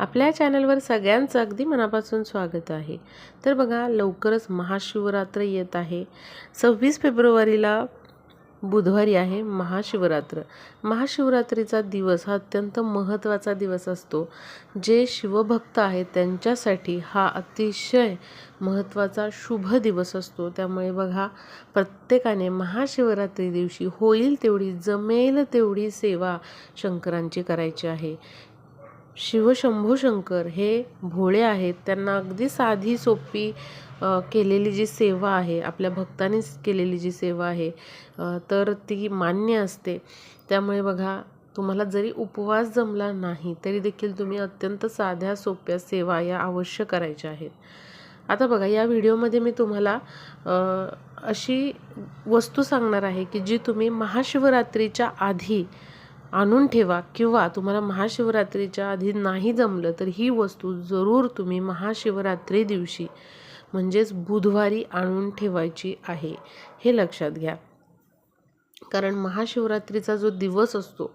आपल्या चॅनलवर सगळ्यांचं अगदी मनापासून स्वागत आहे. तर बघा लवकरच महाशिवरात्र येत आहे. सव्वीस फेब्रुवारीला बुधवारी आहे महाशिवरात्र. महाशिवरात्रीचा दिवस हा अत्यंत महत्त्वाचा दिवस असतो. जे शिवभक्त आहेत त्यांच्यासाठी हा अतिशय महत्त्वाचा शुभ दिवस असतो. त्यामुळे बघा प्रत्येकाने महाशिवरात्री दिवशी होईल तेवढी जमेल तेवढी सेवा शंकरांची करायची आहे. शिवशंभू शंकर हे भोळे आहेत. त्यांना अगदी साधी सोपी केलेली जी सेवा आहे आपल्या भक्तांनीच केलेली जी सेवा आहे तर ती मान्य असते. त्यामुळे बघा तुम्हाला जरी उपवास जमला नाही तरी देखील तुम्ही अत्यंत साध्या सोप्या सेवा या अवश्य करायच्या आहेत. आता बघा या व्हिडिओमध्ये मी तुम्हाला अशी वस्तू सांगणार आहे की जी तुम्ही महाशिवरात्रीच्या आधी आणून ठेवा किंवा तुम्हाला महाशिवरात्रीच्या आधी नाही जमलं तर ही वस्तू जरूर तुम्ही महाशिवरात्री दिवशी म्हणजेच बुधवारी आणून ठेवायची आहे हे लक्षात घ्या. कारण महाशिवरात्रीचा जो दिवस असतो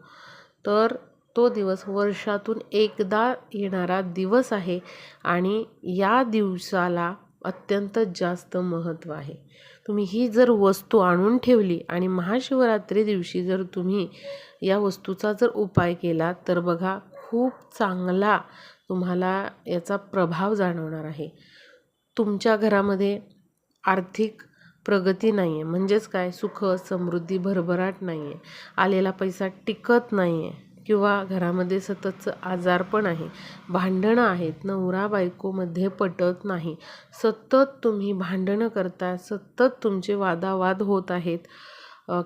तर तो दिवस वर्षातून एकदा येणारा दिवस आहे आणि या दिवसाला अत्यंत जास्त महत्त्व आहे. तुम्ही ही जर वस्तू आणून ठेवली आणि महाशिवरात्री दिवशी जर तुम्ही या वस्तूचा जर उपाय केला तर बघा खूप चांगला तुम्हाला याचा प्रभाव जाणवणार आहे. तुमच्या घरामध्ये आर्थिक प्रगती नाही आहे म्हणजेच काय? सुख समृद्धी भरभराट नाही आहे आलेला पैसा टिकत नाही आहे किंवा घरामध्ये सततचं आजारपण आहे. भांडणं आहेत. नवरा बायकोमध्ये पटत नाही. सतत तुम्ही भांडणं करता सतत तुमचे वादावाद होत आहेत.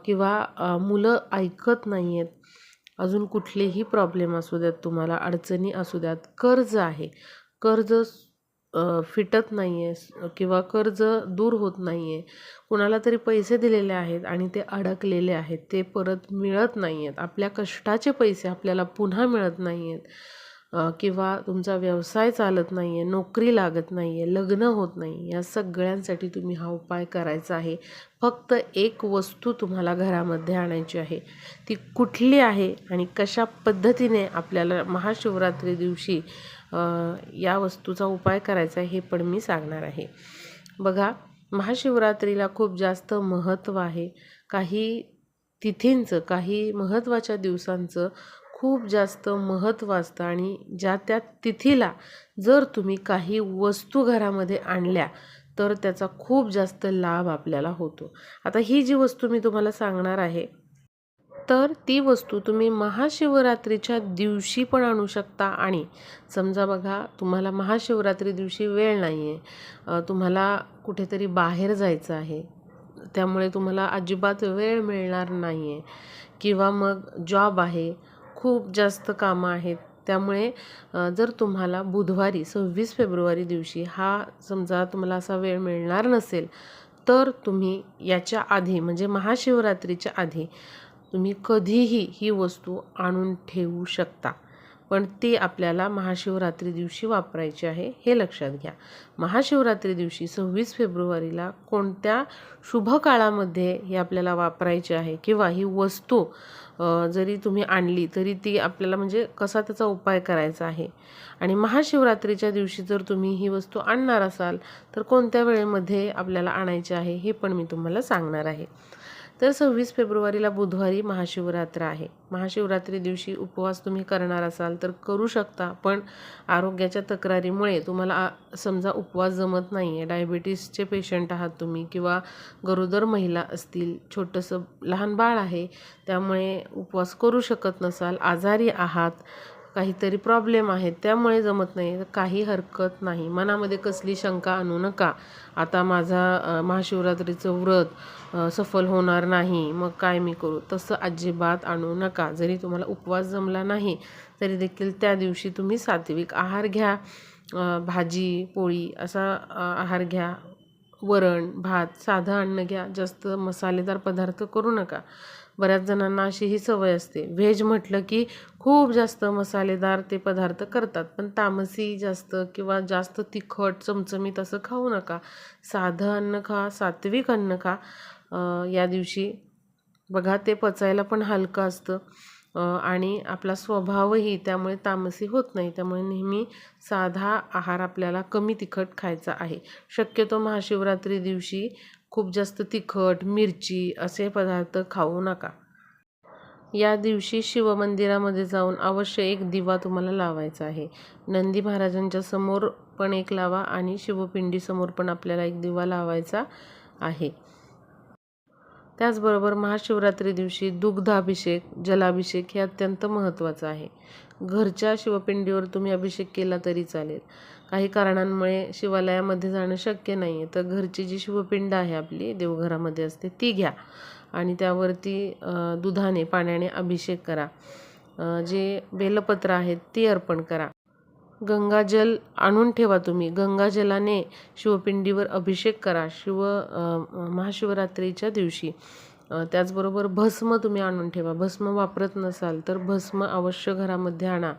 किंवा मुलं ऐकत नाही आहेत अजून कुठलेही प्रॉब्लेम असू द्यात तुम्हाला अडचणी असू द्यात कर्ज आहे. कर्ज फिटत नाही आहे किंवा कर्ज दूर होत नाही आहे कुणाला तरी पैसे दिलेले आहेत आणि ते अडकलेले आहेत ते परत मिळत नाही आहेत आपल्या कष्टाचे पैसे आपल्याला पुन्हा मिळत नाही आहेत किंवा तुमचा व्यवसाय चालत नाही आहे नोकरी लागत नाही आहे लग्न होत नाही या सगळ्यांसाठी तुम्ही हा उपाय करायचा आहे. फक्त एक वस्तू तुम्हाला घरामध्ये आणायची आहे. ती कुठली आहे आणि कशा पद्धतीने आपल्याला महाशिवरात्री दिवशी या वस्तूचा उपाय करायचा आहे हे पण मी सांगणार आहे. बघा महाशिवरात्रीला खूप जास्त महत्त्व आहे. काही तिथींचं काही महत्त्वाच्या दिवसांचं खूप जास्त महत्त्व असतं आणि ज्या त्या तिथीला जर तुम्ही काही वस्तू घरामध्ये आणल्या तर त्याचा खूप जास्त लाभ आपल्याला होतो. आता ही जी वस्तू मी तुम्हाला सांगणार आहे तर ती वस्तू तुम्ही महाशिवरात्रीच्या दिवशी पण आणू शकता आणि समजा बघा तुम्हाला महाशिवरात्री दिवशी वेळ नाही आहे तुम्हाला कुठेतरी बाहेर जायचं आहे त्यामुळे तुम्हाला अजिबात वेळ मिळणार नाही आहे किंवा मग जॉब आहे खूप जास्त कामं आहेत. त्यामुळे जर तुम्हाला बुधवारी सव्वीस फेब्रुवारी दिवशी हा समजा तुम्हाला असा वेळ मिळणार नसेल तर तुम्ही याच्या आधी म्हणजे महाशिवरात्रीच्या आधी तुम्ही कधीही ही वस्तू आणून ठेवू शकता. पण ती आपल्याला महाशिवरात्री दिवशी वापरायची आहे हे लक्षात घ्या. महाशिवरात्री दिवशी सव्वीस फेब्रुवारीला कोणत्या शुभ काळामध्ये हे आपल्याला वापरायचे आहे किंवा ही वस्तू जरी तुम्ही आणली तरी ती आपल्याला म्हणजे कसा त्याचा उपाय करायचा आहे? आणि महाशिवरात्रीच्या दिवशी जर तुम्ही ही वस्तू आणणार असाल तर कोणत्या वेळेमध्ये आपल्याला आणायची आहे हे पण मी तुम्हाला सांगणार आहे. तर सव्वीस फेब्रुवारीला बुधवारी महाशिवरात्र आहे. महाशिवरात्री दिवशी उपवास तुम्ही करणार असाल तर करू शकता पण आरोग्याच्या तक्रारीमुळे तुम्हाला समजा उपवास जमत नाही आहे डायबिटीसचे पेशंट आहात तुम्ही किंवा गरोदर महिला असतील छोटंसं लहान बाळ आहे त्यामुळे उपवास करू शकत नसाल आजारी आहात काहीतरी प्रॉब्लेम आहेत त्यामुळे जमत नाही. तर काही हरकत नाही. मनामध्ये कसली शंका आणू नका. आता माझा महाशिवरात्रीचं व्रत सफल होणार नाही. मग काय मी करू? तसं अजिबात आणू नका. जरी तुम्हाला उपवास जमला नाही तरी देखील त्या दिवशी तुम्ही सात्विक आहार घ्या. भाजी पोळी असा आहार घ्या. वरण भात साधं अन्न घ्या. जास्त मसालेदार पदार्थ करू नका. बऱ्याच जणांना अशी ही सवय असते. व्हेज म्हटलं की खूप जास्त मसालेदार ते पदार्थ करतात. पण तामसी जास्त किंवा जास्त तिखट चमचमीत असं खाऊ नका. साधं अन्न खा सात्विक अन्न खा. या दिवशी बघा ते पचायला पण हलकं असतं. आणि आपला स्वभावही त्यामुळे तामसी होत नाही. त्यामुळे नेहमी साधा आहार आपल्याला कमी तिखट खायचा आहे. शक्यतो महाशिवरात्री दिवशी खूप जास्त तिखट मिरची असे पदार्थ खाऊ नका. या दिवशी शिवमंदिरामध्ये जाऊन अवश्य एक दिवा तुम्हाला लावायचा आहे. नंदी महाराजांच्या समोर पण एक लावा आणि शिवपिंडीसमोर पण आपल्याला एक दिवा लावायचा आहे. त्याचबरोबर महाशिवरात्री दिवशी दुग्धाभिषेक जलाभिषेक हे अत्यंत महत्त्वाचं आहे. घरच्या शिवपिंडीवर तुम्ही अभिषेक केला तरी चालेल. काही कारणांमुळे शिवालयामध्ये जाणं शक्य नाही आहे तर घरची जी शिवपिंड आहे आपली देवघरामध्ये असते ती घ्या. आणि त्यावरती दुधाने पाण्याने अभिषेक करा. जे बेलपत्र आहेत ती अर्पण करा. गंगाजल आणून ठेवा तुम्ही. गंगाजलाने शिवपिंडीवर अभिषेक करा. शिव महाशिवरात्रीच्या दिवशी. त्याचबरोबर भस्म तुम्ही आणून ठेवा. भस्म वापरत नसाल तर भस्म अवश्य घरामध्ये आणा.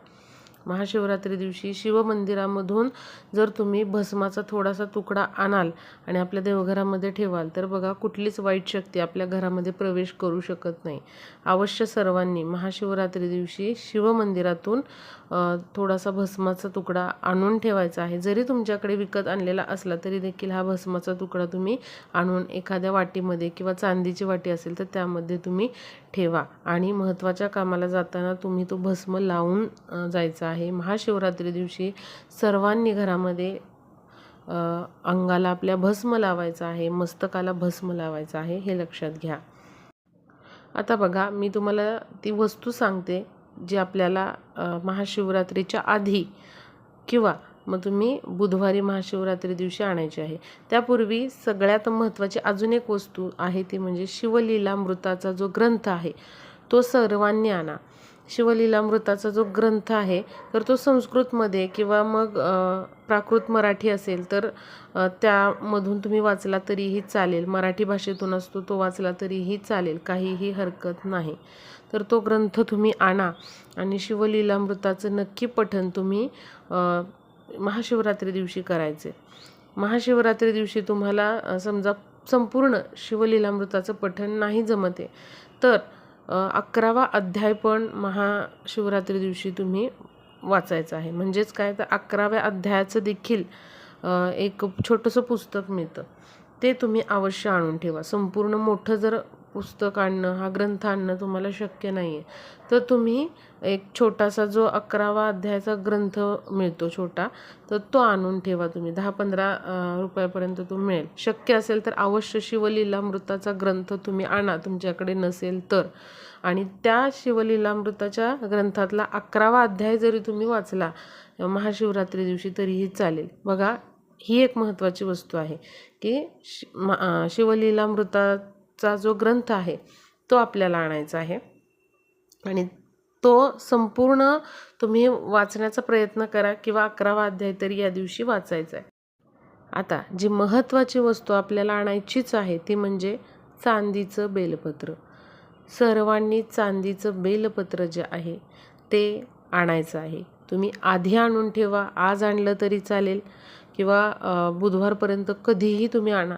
महाशिवरात्री दिवशी शिवमंदिरामधून जर तुम्ही भस्माचा थोडासा तुकडा आणाल आणि आपल्या देवघरामध्ये ठेवाल तर बघा कुठलीच वाईट शक्ती आपल्या घरामध्ये प्रवेश करू शकत नाही. अवश्य सर्वांनी महाशिवरात्री दिवशी शिवमंदिरातून थोडासा भस्माचा तुकडा आणून ठेवायचा आहे. जरी तुमच्याकडे विकत आणलेला असला तरी देखील हा भस्माचा तुकडा तुम्ही आणून एखाद्या वाटीमध्ये किंवा चांदीची वाटी असेल तर त्यामध्ये तुम्ही ठेवा. आणि महत्त्वाच्या कामाला जाताना तुम्ही तो भस्म लावून जायचा आहे. महाशिवरात्री दिवशी सर्वांनी घरामध्ये अंगाला आपल्या भस्म लावायचा आहे मस्तकाला भस्म लावायचा आहे हे लक्षात घ्या. आता बघा मी तुम्हाला ती वस्तू सांगते जी आपल्याला महाशिवरात्रीच्या आधी किंवा मग तुम्ही बुधवारी महाशिवरात्री दिवशी आणायची आहे. त्यापूर्वी सगळ्यात महत्त्वाची अजून एक वस्तू आहे ती म्हणजे शिवलीलामृताचा जो ग्रंथ आहे तो सर्वांनी आणा. शिवलीलामृताचा जो ग्रंथ आहे तर तो संस्कृतमध्ये किंवा मग प्राकृत मराठी असेल तर त्यामधून तुम्ही वाचला तरीही चालेल. मराठी भाषेतून असतो तो वाचला तरीही चालेल काहीही हरकत नाही. तर तो ग्रंथ तुम्ही आणा आणि शिवलीलामृताचं नक्की पठण तुम्ही महाशिवरात्री दिवशी करायचे. महाशिवरात्री दिवशी तुम्हाला समजा संपूर्ण शिवलीलामृताचं पठण नाही जमते तर अकरावा अध्याय पण महाशिवरात्री दिवशी तुम्ही वाचायचं आहे. म्हणजेच काय? तर अकराव्या अध्यायाचं देखील एक छोटंसं पुस्तक मिळतं. ते तुम्ही अवश्य आणून ठेवा. संपूर्ण मोठं जर पुस्तक आणणं हा ग्रंथ आणणं तुम्हाला शक्य नाही आहे तर तुम्ही एक छोटासा जो अकरावा अध्यायाचा ग्रंथ मिळतो छोटा तर तो आणून ठेवा तुम्ही. दहा पंधरा रुपयापर्यंत तो मिळेल. शक्य असेल तर अवश्य शिवलीलामृताचा ग्रंथ तुम्ही आणा तुमच्याकडे नसेल तर. आणि त्या शिवलीलामृताच्या ग्रंथातला अकरावा अध्याय जरी तुम्ही वाचला महाशिवरात्री दिवशी तरीही चालेल. बघा ही एक महत्त्वाची वस्तू आहे की शि शिवलीलामृता चा जो ग्रंथ आहे तो आपल्याला आणायचा आहे. आणि तो संपूर्ण तुम्ही वाचण्याचा प्रयत्न करा किंवा अकरावा अध्याय तरी या दिवशी वाचायचा आहे. आता जी महत्त्वाची वस्तू आपल्याला आणायचीच आहे ती म्हणजे चांदीचं बेलपत्र. सर्वांनी चांदीचं बेलपत्र जे आहे ते आणायचं आहे. तुम्ही आधी आणून ठेवा आज आणलं तरी चालेल किंवा बुधवारपर्यंत कधीही तुम्ही आणा.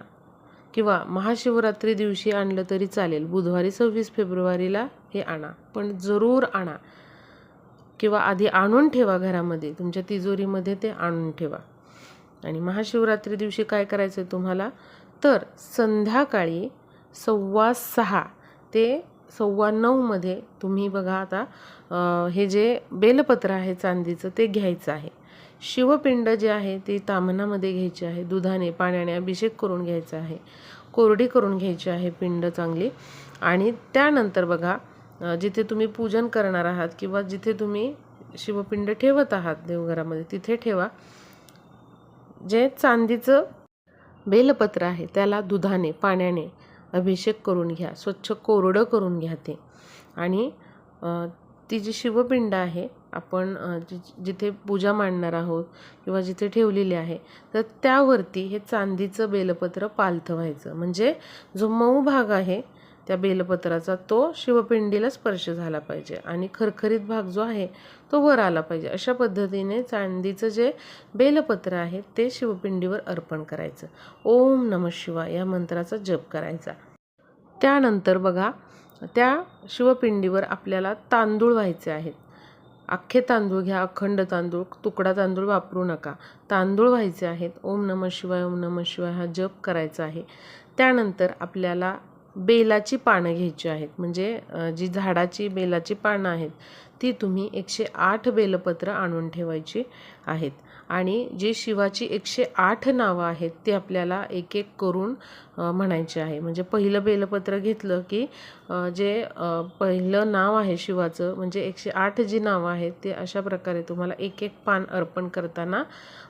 किंवा महाशिवरात्री दिवशी आणलं तरी चालेल. बुधवारी सव्वीस फेब्रुवारीला हे आणा. पण जरूर आणा. किंवा आधी आणून ठेवा घरामध्ये. तुमच्या तिजोरीमध्ये ते आणून ठेवा. आणि महाशिवरात्री दिवशी काय करायचं आहे तुम्हाला? तर संध्याकाळी सव्वा सहा ते सव्वा नऊमध्ये तुम्ही बघा आता हे जे बेलपत्र आहे चांदीचं ते घ्यायचं आहे. शिवपिंड जे आहे ती तामणामध्ये घ्यायची आहे. दुधाने पाण्याने अभिषेक करून घ्यायचा आहे. कोरडी करून घ्यायची आहे पिंड चांगली. आणि त्यानंतर बघा जिथे तुम्ही पूजन करणार आहात किंवा जिथे तुम्ही शिवपिंड ठेवत आहात देवघरामध्ये तिथे ठेवा. जे चांदीचं बेलपत्र आहे त्याला दुधाने पाण्याने अभिषेक करून घ्या. स्वच्छ कोरडं करून घ्या ते. आणि ती जी शिवपिंड आहे आपण जि जिथे पूजा मांडणार आहोत किंवा जिथे ठेवलेली आहे तर त्यावरती हे चांदीचं बेलपत्र पालथं व्हायचं. म्हणजे जो मऊ भाग आहे त्या बेलपत्राचा तो शिवपिंडीला स्पर्श झाला पाहिजे आणि खरखरीत भाग जो आहे तो वर आला पाहिजे. अशा पद्धतीने चांदीचं जे बेलपत्र आहे ते शिवपिंडीवर अर्पण करायचं. ओम नम शिवाय या मंत्राचा जप करायचा. त्यानंतर बघा त्या शिवपिंडीवर आपल्याला तांदूळ व्हायचे आहेत. अख्खे तांदूळ घ्या अखंड तांदूळ तुकडा तांदूळ वापरू नका. तांदूळ व्हायचे आहेत ओम नम शिवाय ओम नम शिवाय हा जप करायचा आहे. त्यानंतर आपल्याला बेलाची पानं घ्यायची आहेत. म्हणजे जी झाडाची बेलाची पानं आहेत ती तुम्ही एकशे आठ बेलपत्र आणून ठेवायची आहेत. आणि जे शिवाची एकशे आठ नावं आहेत ते आपल्याला एक एक करून म्हणायचे आहे. म्हणजे पहिलं बेलपत्र घेतलं की जे पहिलं नाव आहे शिवाचं म्हणजे एकशे आठ जी नावं आहेत ते अशा प्रकारे तुम्हाला एक एक पान अर्पण करताना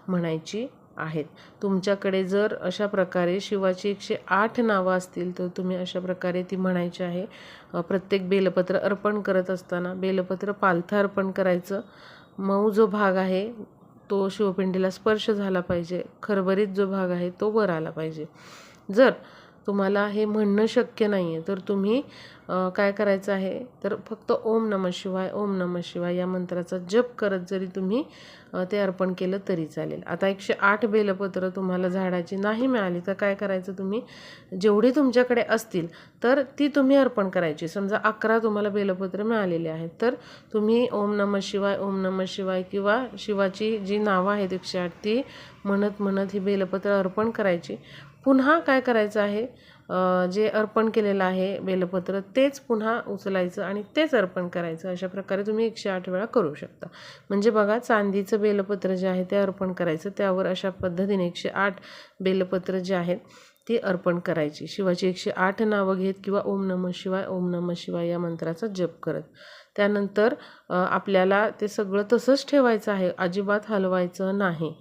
म्हणायची आहेत. तुमच्याकडे जर अशा प्रकारे शिवाची एकशे आठ नावं असतील तर तुम्ही अशा प्रकारे ती म्हणायची आहे. प्रत्येक बेलपत्र अर्पण करत असताना बेलपत्र पालथं अर्पण करायचं. मऊ जो भाग आहे तो शिवपिंडीला स्पर्श झाला पाहिजे. खरबरीत जो भाग आहे तो वर आला पाहिजे. जर तुम्हाला हे म्हणणं शक्य नाही आहे तर तुम्ही काय करायचं आहे? तर फक्त ओम नम शिवाय ओम नम शिवाय या मंत्राचा जप करत जरी तुम्ही ते अर्पण केलं तरी चालेल. आता एकशे आठ बेलपत्र तुम्हाला झाडाची नाही मिळाली तर काय करायचं तुम्ही? जेवढी तुमच्याकडे असतील तर ती तुम्ही अर्पण करायची. समजा अकरा तुम्हाला बेलपत्र मिळालेले आहेत तर तुम्ही ओम नम शिवाय ओम नम शिवाय किंवा शिवाची जी नावं आहेत एकशे आठ ती म्हणत म्हणत ही बेलपत्र अर्पण करायची. पुन्हा काय करायचं आहे? जे अर्पण केलेलं आहे बेलपत्र तेच पुन्हा उचलायचं आणि तेच अर्पण करायचं. अशा प्रकारे तुम्ही एकशे आठ वेळा करू शकता. म्हणजे बघा चांदीचं बेलपत्र जे आहे ते अर्पण करायचं. त्यावर अशा पद्धतीने एकशे आठ बेलपत्र जे आहेत ती अर्पण करायची. शिवाची एकशे आठ नावं घेत किंवा ओम नम शिवाय ओम नम शिवाय या मंत्राचा जप करत. त्यानंतर आपल्याला ते सगळं तसंच ठेवायचं आहे. अजिबात हलवायचं नाही.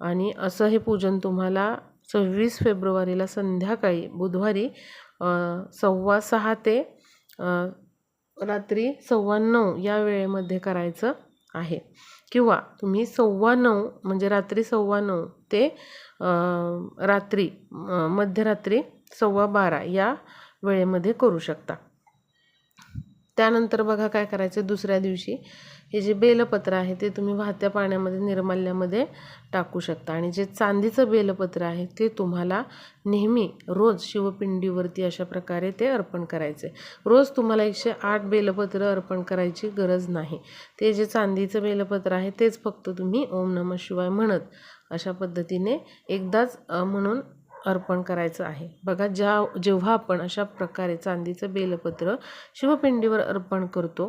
आणि असं हे पूजन तुम्हाला सव्वीस फेब्रुवारीला संध्याकाळी बुधवारी सव्वा सहा ते रात्री सव्वा नऊ या वेळेमध्ये करायचं आहे. किंवा तुम्ही सव्वा नऊ म्हणजे रात्री सव्वा नऊ ते रात्री मध्यरात्री सव्वा बारा या वेळेमध्ये करू शकता. त्यानंतर बघा काय करायचं दुसऱ्या दिवशी हे जे बेलपत्र आहे ते तुम्ही वाहत्या पाण्यामध्ये निर्माल्यामध्ये टाकू शकता. आणि जे चांदीचं बेलपत्र आहे ते तुम्हाला नेहमी रोज शिवपिंडीवरती अशा प्रकारे ते अर्पण करायचे. रोज तुम्हाला एकशे आठ बेलपत्र अर्पण करायची गरज नाही. ते जे चांदीचं बेलपत्र आहे तेच फक्त तुम्ही ओम नम शिवाय म्हणत अशा पद्धतीने एकदाच म्हणून अर्पण करायचं आहे. बघा ज्या जेव्हा आपण अशा प्रकारे चांदीचं बेलपत्र शिवपिंडीवर अर्पण करतो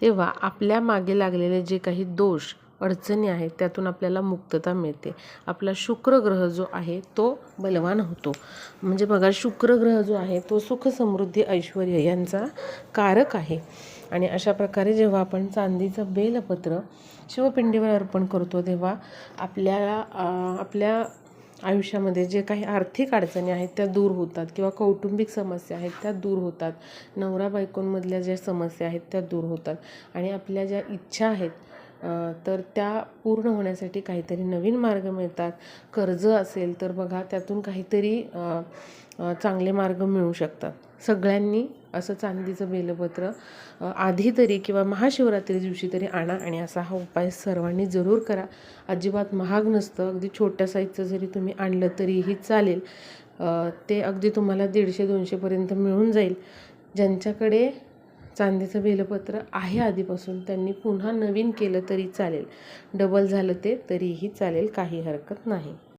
तेव्हा आपल्या मागे लागलेले जे काही दोष अडचणी आहेत त्यातून आपल्याला मुक्तता मिळते. आपला शुक्र ग्रह जो आहे तो बलवान होतो. म्हणजे बघा शुक्र ग्रह जो आहे तो सुख समृद्धी ऐश्वर यांचा कारक आहे. आणि अशा प्रकारे जेव्हा आपण चांदीचं बेलपत्र शिवपिंडीवर अर्पण करतो तेव्हा आपल्याला आपल्या आयुष्यामध्ये जे काही आर्थिक अडचणी आहेत त्या दूर होतात किंवा कौटुंबिक समस्या आहेत त्या दूर होतात. नवरा बायकोंमधल्या ज्या समस्या आहेत त्या दूर होतात. आणि आपल्या ज्या इच्छा आहेत तर त्या पूर्ण होण्यासाठी काहीतरी नवीन मार्ग मिळतात. कर्ज असेल तर बघा त्यातून काहीतरी चांगले मार्ग मिळू शकतात. सगळ्यांनी असं चांदीचं बेलपत्र आधी तरी किंवा महाशिवरात्री दिवशी तरी आणा आणि असा हा उपाय सर्वांनी जरूर करा. अजिबात महाग नसतं. अगदी छोट्या साईजचं जरी तुम्ही आणलं तरीही चालेल. ते अगदी तुम्हाला दीडशे दोनशेपर्यंत मिळून जाईल. ज्यांच्याकडे चांदीचं बेलपत्र आहे आधीपासून त्यांनी पुन्हा नवीन केलं तरी चालेल. डबल झालं ते तरीही चालेल. काही हरकत नाही.